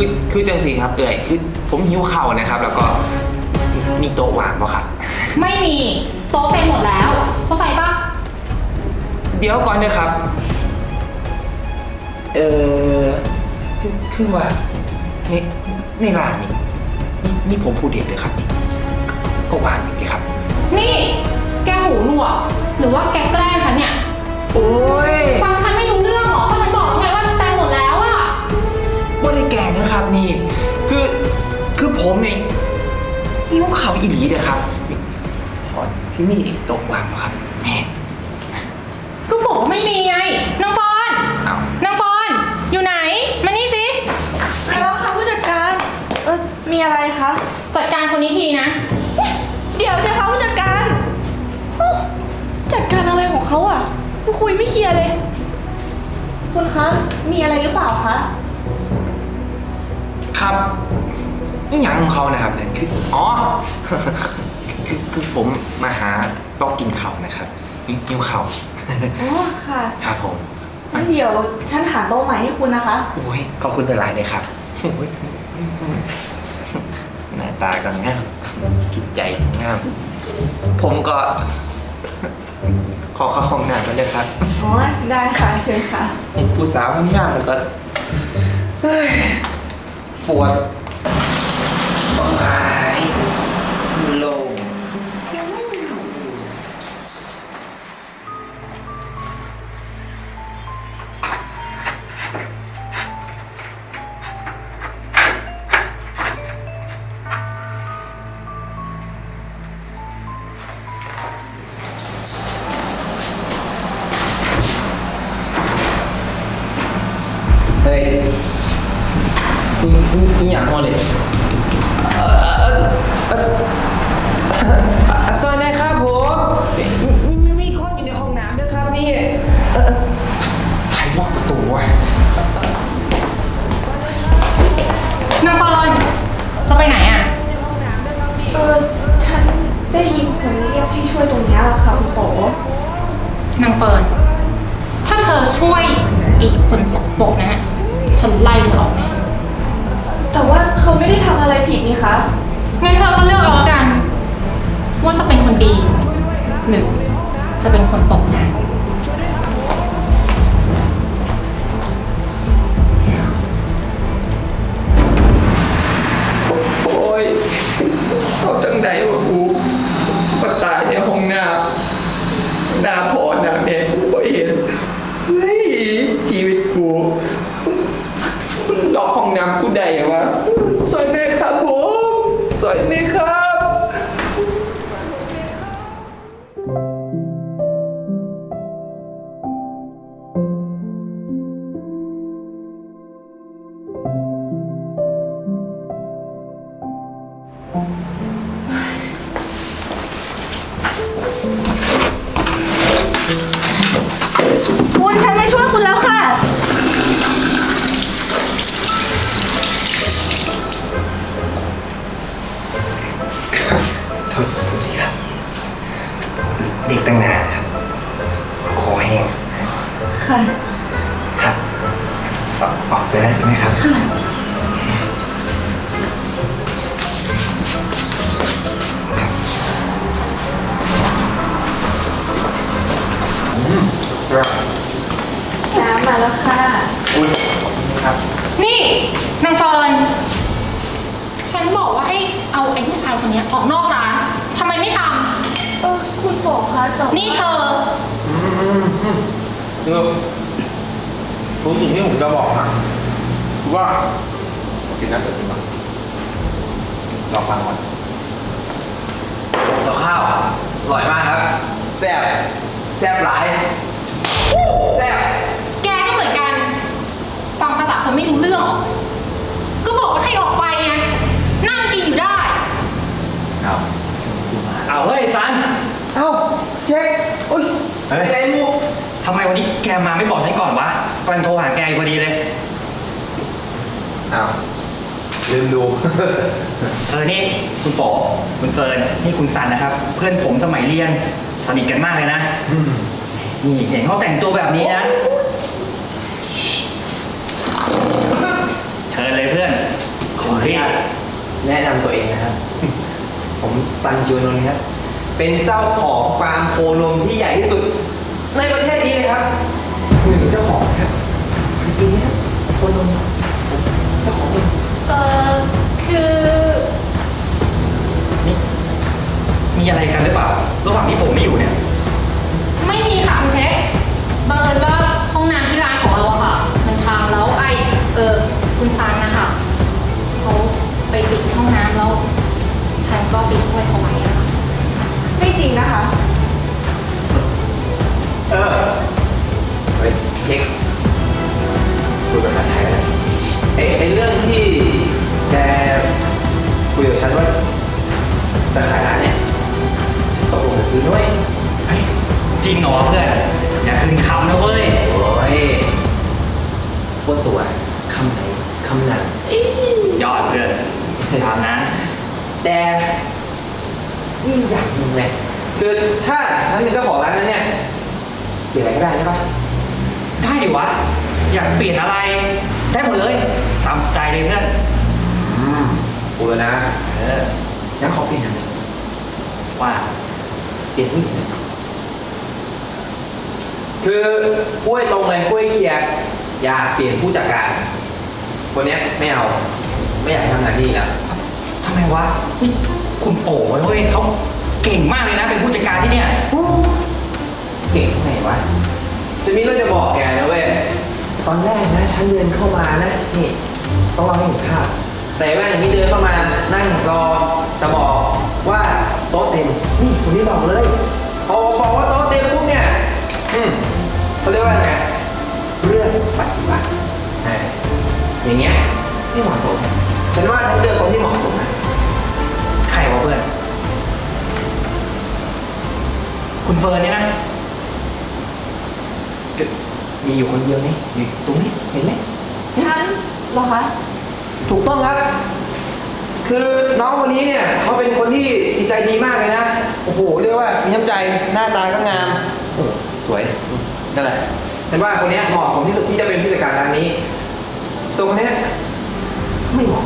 คือคือจังสีครับ เอ่ยคือผมหิวข้าวนะครับ แล้วก็มีโต๊ะวางปะครับ ไม่มี โต๊ะเต็มหมดแล้ว เข้าใจปะเดี๋ยวก่อนนะครับ เออคือคือว่าในในร้านนี่นี่นี่ผมพูดเองเลยครับนี่ก็วางอย่างนี้ครับ นี่ แกหูหนวกหรือว่าแก หิวข้าวอีหลีเด้อครับขอที่มีโต๊ะวางปะครับแม่ก็บอกว่าไม่มีไงนางฟอนเอานางฟอนอยู่ไหน มานี่สิมาแล้วค่ะผู้จัดการ เออมีอะไรคะ จัดการคนนี้ทีนะ เดี๋ยวจะคะผู้จัดการอู้จัดการอะไรของเขาอะคุยไม่เคลียร์เลย คุณคะ มีอะไรหรือเปล่าคะ ครับ อีหยังของเขานะครับเนี่ยคืออ๋อ คือคือผมมาหาโต๊ะกินข้าวนะครับหิวหิวข้าวอ๋อค่ะครับผมงั้นเดี๋ยวฉันหาโต๊ะใหม่ให้คุณนะคะ โอ้ยขอบคุณหลายๆเลยครับโอ้ยหน้าตาก็งามจิตใจก็งามผมก็ ขอเข้าห้องน้ำกันเลยครับ อ๋อ ได้ค่ะเชิญค่ะ เห็นผู้สาวทำงานแล้วก็เฮ้ยปวด อีอีอีหยังวะเลยเอ่อเอ่อเอ่อเอ่อซอยไหนครับผมมีมีมีคนอยู่ในห้องน้ำด้วยครับนี่เอ่อใครล็อกประตูวะนางฟอนจะไปไหนอะ เออ ฉันได้ยินคนเรียกให้ช่วยตรงเนี้ยค่ะคุณโตนางเฟิร์นถ้าเธอช่วยอีกคนสกปรกนะ ฉันไล่เธอออกแน่ำอะไรผิดนี่คะ งั้นเธอก็เลือกเอาแล้วกัน ว่าจะเป็นคนดี หรือจะเป็นคนตกงานโอ้ยเอาจังใดวะกูมาตายในห้องน้ำหน้าพ่อ สวยแน่ครั เด็กตั้งนานครับ คอแห้งค่ะครับออกออกไปได้ใช่ไหมครับ ค่ะน้ำมาแล้วค่ะ อุ้ยครับ นี่นางเฟิร์นฉันบอกว่าให้เอาไอ้ผู้ชายคนเนี้ยออกนอกร้านทำไมไม่ทเออ นี่เธอคือรู้สิ่งที่ผมจะบอกนะคือว่ากินน้ำเดือดก่อนรอฟังก่อนต่อข้าวอร่อยมากครับ แซ่บแซ่บหลายแซ่บแกก็เหมือนกัน ฟังภาษาคนไม่รู้เรื่องหรอก็บอกว่าให้ออกไปไง นั่งกินอยู่ได้เอาเอาเฮ้ยซัน เอ้าเจ๊โอ้ยเฮ้ยไอ้มูทำไมวันนี้แกมาไม่บอกฉันก่อนวะกำลังโทรหาแกอยู่พอดีเลย อ้าว ลืมดู เออนี่คุณโป๋คุณเฟิร์นนี่คุณซันนะครับ เพื่อนผมสมัยเรียนสนิทกันมากเลยนะนี่เห็นเขาแต่งตัวแบบนี้นะเชิญเลยเพื่อนขออนุญาต แนะนำตัวเองนะครับ ผมซันจิวนนท์ครับ เป็นเจ้าของฟาร์มโคนมที่ใหญ่ที่สุด ในประเทศนี้เลยครับหนึ่งเจ้าของนะครับจริงๆนะครับโคนมผมเจ้าของเองเออคือนี่มีอะไรกันหรือเปล่า จริงนะคะ เออไปเช็คคุยภาษาไทยแล้วไอ้ไอ้เรื่องที่แกคุยกับฉันว่าจะขายร้านเนี่ยตกลงจะซื้อด้วยเฮ้ยจริงเหรอวะเพื่อน อย่าคืนคำนะเว้ย โอ้ยพวกตัวคำไหนคำนั้นยอดเพื่อนตามนั้นแต่นี่อย่างหนึ่งเลย คือถ้าฉันเป็นเจ้าของร้านนั้นเนี่ยเปลี่ยนอะไรก็ได้ใช่ปะได้ดิวะ อยากเปลี่ยนอะไร ได้หมดเลย ตามใจเลยเพื่อน อืมกูเลยนะเอองั้นขอเปลี่ยนอย่างหนึ่งว่า เปลี่ยนผู้หญิงเลยคือกล้วยตรงเลยกล้วยเคลียร์อยากเปลี่ยนผู้จัดการ คนเนี้ยไม่เอา ไม่อยากให้ทำหน้าที่แล้วทำไมวะนี่คุณโป๋เว้ยเขา เก่งมากเลยนะเป็นผู้จัดการที่เนี่ย เก่งตรงไหนวะ ฉันมีเรื่องจะบอกแกนะเว้ย ตอนแรกนะฉันเดินเข้ามานะ นี่ต้องเล่าให้เห็นภาพแต่แว่นอย่างนี้เดินเข้ามานั่งรอจะบอกว่าโต๊ะเต็ม นี่คนนี้บอกเลยพอบอกว่าโต๊ะเต็มปุ๊บเนี่ย อืมเขาเรียกว่าไงเรื่องปฏิบัติอ่าอย่างเงี้ยไม่เหมาะสม เฟิร์นเนี่ยนะก็มีอยู่คนเดียวนี่อยู่ตรงนี้เห็นไหมฉันเหรอคะถูกต้องครับ คือน้องคนนี้เนี่ยเขาเป็นคนที่จิตใจดีมากเลยนะ โอ้โหเรียกว่ามีน้ำใจหน้าตาก็งามโอ้สวยนั่นแหละแต่ว่าคนเนี้ยเหมาะสมที่สุดที่จะเป็นผู้จัดการร้านนี้ส่วนคนเนี้ยไม่เหมาะ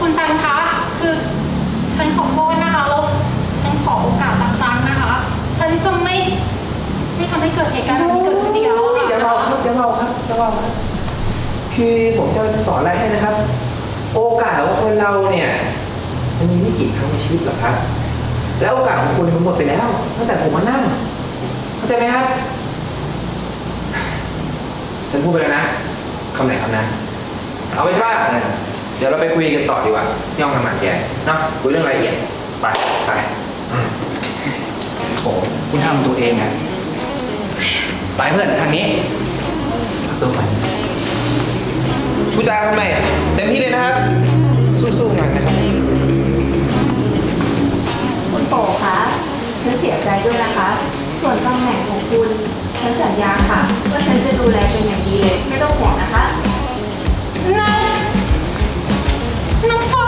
คุณซันคะคือฉันขอโทษนะคะแล้วฉัน ขอโอกาสสักครั้งนะคะ ฉันจะไม่ไม่ทำให้เกิดเหตุการณ์แบบนี้เกิดขึ้นอีกแล้วอะอย่าเบาครับอย่าเบาครับอย่าเบาครับคือผมจะสอนอะไรให้นะครับ โอกาสของคนเราเนี่ยมันมีไม่กี่ครั้งในชีวิตหรอกครับ แล้วโอกาสของคุณมันหมดไปแล้วตั้งแต่ผมมานั่งเข้าใจไหมครับ ฉันพูดไปแล้วนะคำไหนคำนั้นเอาไปนว่าเดี๋ยวเราไปคุยกันต่อดีกว่าที่ห้องทำงานแกเนาะคุยเรื่องรายละเอียดไปไป โอ้คุณทำตัวเองอะไปเพื่อนทางนี้ตัวไปผู้จาทำไมเต็มที่เลยนะครับ สู้ๆหน่อยนะครับคุณโป๋คะฉันเสียใจด้วยนะคะ ส่วนตำแหน่งของคุณ ฉันสัญญาค่ะว่าฉันจะดูแลเป็นอย่างดีเลย ไม่ต้องห่วงนะคะนางน้องฟอน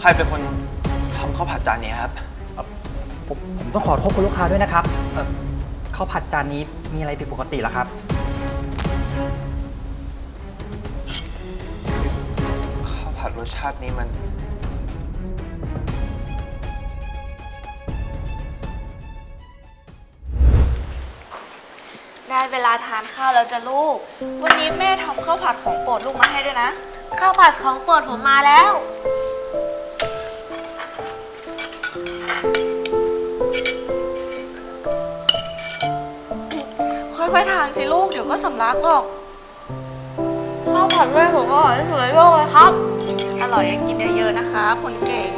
ใครเป็นคนทำข้าวผัดจานนี้ครับ ผมผมต้องขอโทษคุณลูกค้าด้วยนะครับเอ่อข้าวผัดจานนี้มีอะไรผิดปกติเหรอครับ ข้าวผัดรสชาตินี้มัน ได้เวลาทานข้าวแล้วจ้ะลูก วันนี้แม่ทำข้าวผัดของโปรดลูกมาให้ด้วยนะ ข้าวผัดของโปรดผมมาแล้วานสิลูกเดี๋ยวก็สำลักหรอก ข้าวผัดแม่ผมอร่อยที่สุดในโลกเลยครับ อร่อยอย่ากินเยอะๆนะคะคนเก่ง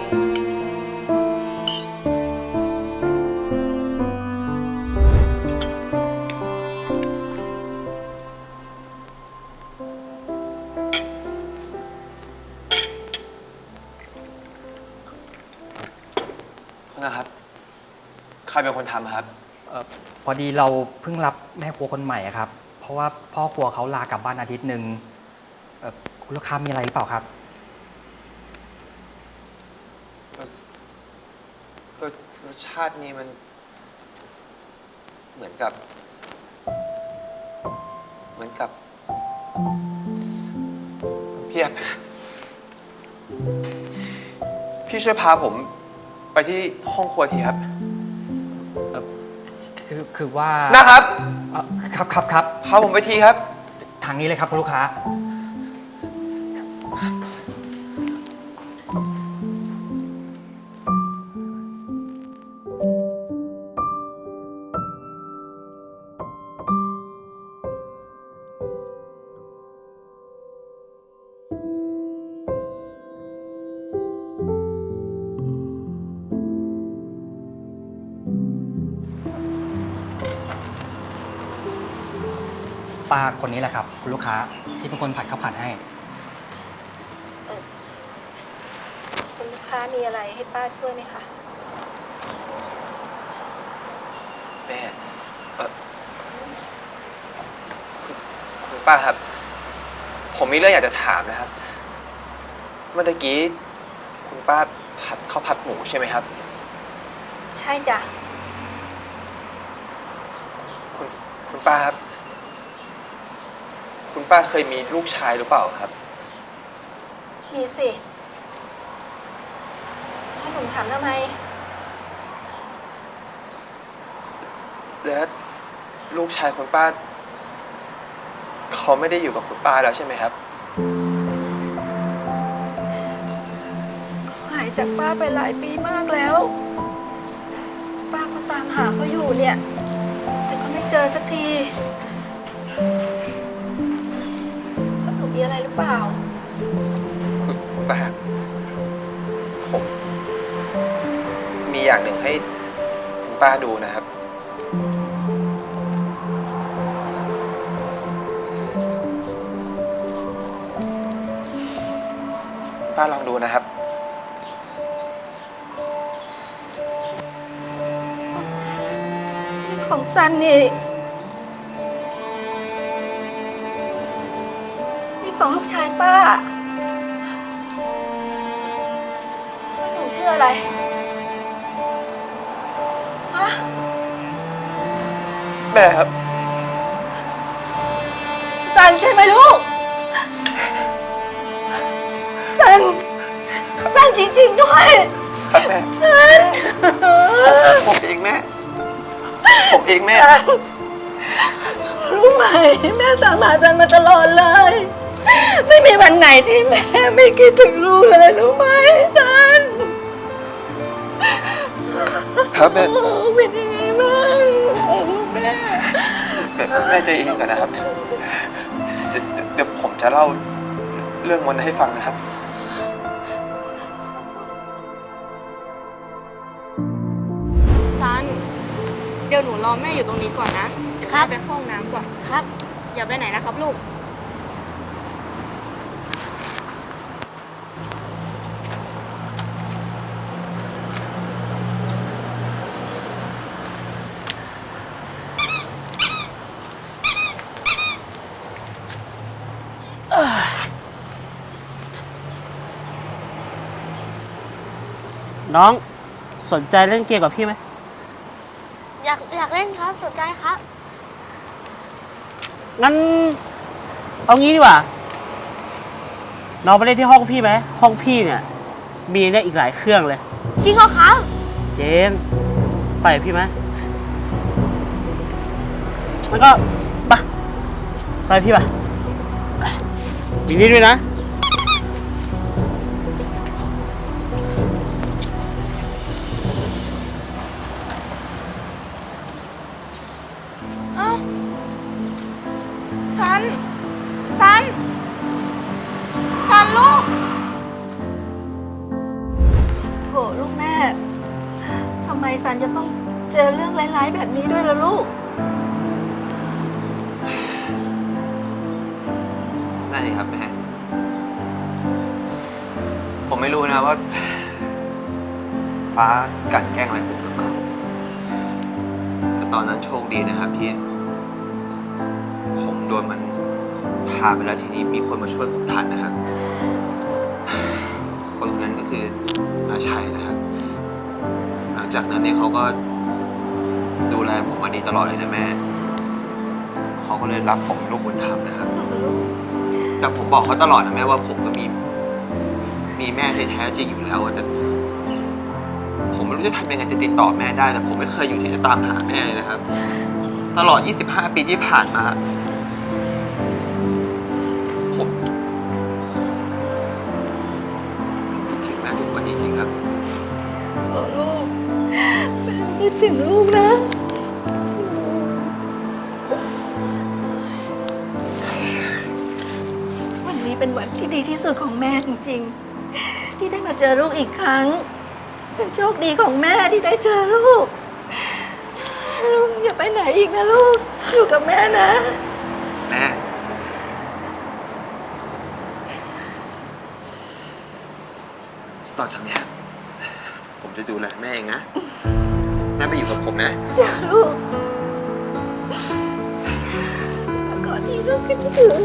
นะครับ ใครเป็นคนทำครับเอ่อ พอดีเราเพิ่งรับแม่ครัวคนใหม่ครับ เพราะว่าพ่อครัวเขาลากลับบ้านอาทิตย์หนึ่งคุณลูกค้ามีอะไรหรือเปล่าครับก็รสชาตินี้มัน เหมือนกับ เหมือนกับพี่แอฟพี่ช่วยพาผม ไปที่ห้องครัวทีครับ คือคือว่านะครับ เอ่อครับครับครับพาผมไปทีครับ ทางนี้เลยครับคุณลูกค้า ป้าคนนี้แหละครับ คุณลูกค้าที่เป็นคนผัดข้าวผัดให้ คุณลูกค้ามีอะไรให้ป้าช่วยไหมคะ แม่เออคุณคุณป้าครับ ผมมีเรื่องอยากจะถามนะครับ เมื่อตะกี้คุณป้าผัดข้าวผัดหมูใช่ไหมครับ ใช่จ้ะ คุณคุณป้าครับ คุณป้าเคยมีลูกชายหรือเปล่าครับ มีสิให้หนูถามทำไม แล้วลูกชายคุณป้า เขาไม่ได้อยู่กับคุณป้าแล้วใช่ไหมครับ หายจากป้าไปหลายปีมากแล้ว ป้าก็ตามหาเขาอยู่เนี่ย แต่ก็ไม่เจอสักที เปล่า คุณคุณป้าครับผม มีอย่างหนึ่งให้คุณป้าดูนะครับ ป้าลองดูนะครับ ของซันนี่ ของลูกชายป้าแล้วหนูชื่ออะไร ฮะ แม่ครับซันใช่ไหมลูกซันซันจริง ๆ ด้วย ครับแม่ซัน ผมเองแม่ ผมเองแม่ซัน รู้ไหม แม่ตามหาซันมาตลอดเลย ไม่มีวันไหนที่แม่ไม่คิดถึงลูกเลยรู้ไหมซันครับแม่โอ้เป็นยังไงบ้างลูกแม่แม่แม่ใจเย็นก่อนนะครับ เดี๋ยวเดี๋ยวผมจะเล่าเรื่องวันนั้นให้ฟังนะครับ ซัน เดี๋ยวหนูรอแม่อยู่ตรงนี้ก่อนนะเดี๋ยวครัแม่บไปเข้าห้องน้ำก่อน ครับ อย่าไปไหนนะครับลูก น้องสนใจเล่นเกมกับพี่ไหมอยากอยากเล่นครับสนใจครับ งั้น เอางี้ดีกว่า น้องไปเล่นที่ห้องพี่ไหมห้องพี่เนี่ย มีเนี่ยอีกหลายเครื่องเลย จริงเหรอครับ เจนไปกับพี่ไหมแล้วก็ไปไปกับพี่ไปไปมีนี่ด้วยนะ เจอเรื่องร้ายๆแบบนี้ด้วยล่ะลูก นั่นสิครับแม่ ผมไม่รู้นะครับว่า ฟ้ากลันแกล้งอะไรผมหรือเปล่าแต่ตอนนั้นโชคดีนะครับที่ ผมโดนมันพาไปแล้วทีนี้มีคนมาช่วยผมทันนะครับ คนคนนั้นก็คือนาชัยนะครับ หลังจากนั้นเนี่ยเขาก็ ดูแลผมมาดีตลอดเลยนะแม่ เขาก็เลยรับผมเป็นลูกบุญธรรมนะครับ แต่ผมบอกเขาตลอดนะแม่ว่าผมก็มี มีแม่แท้จริงอยู่แล้วอะแต่ผมไม่รู้จะทำยังไงจะติดต่อแม่ได้แต่ผมไม่เคยอยู่ที่จะตามหาแม่เลยนะครับ ตลอด 25 ปีที่ผ่านมา ผมผมคิดถึงแม่ทุกวันจริงๆครับ ลูกแม่คิดถึงลูกนะ เป็นวันที่ดีที่สุดของแม่จริงๆ ที่ได้มาเจอลูกอีกครั้ง เป็นโชคดีของแม่ที่ได้เจอลูก ลูกอย่าไปไหนอีกนะลูก อยู่กับแม่นะ แม่ ต่อจากเนี้ยผมจะดูแลแม่เองนะ แม่ไปอยู่กับผมนะเดี๋ยวลูกก่อนที่ลูกคิดถึง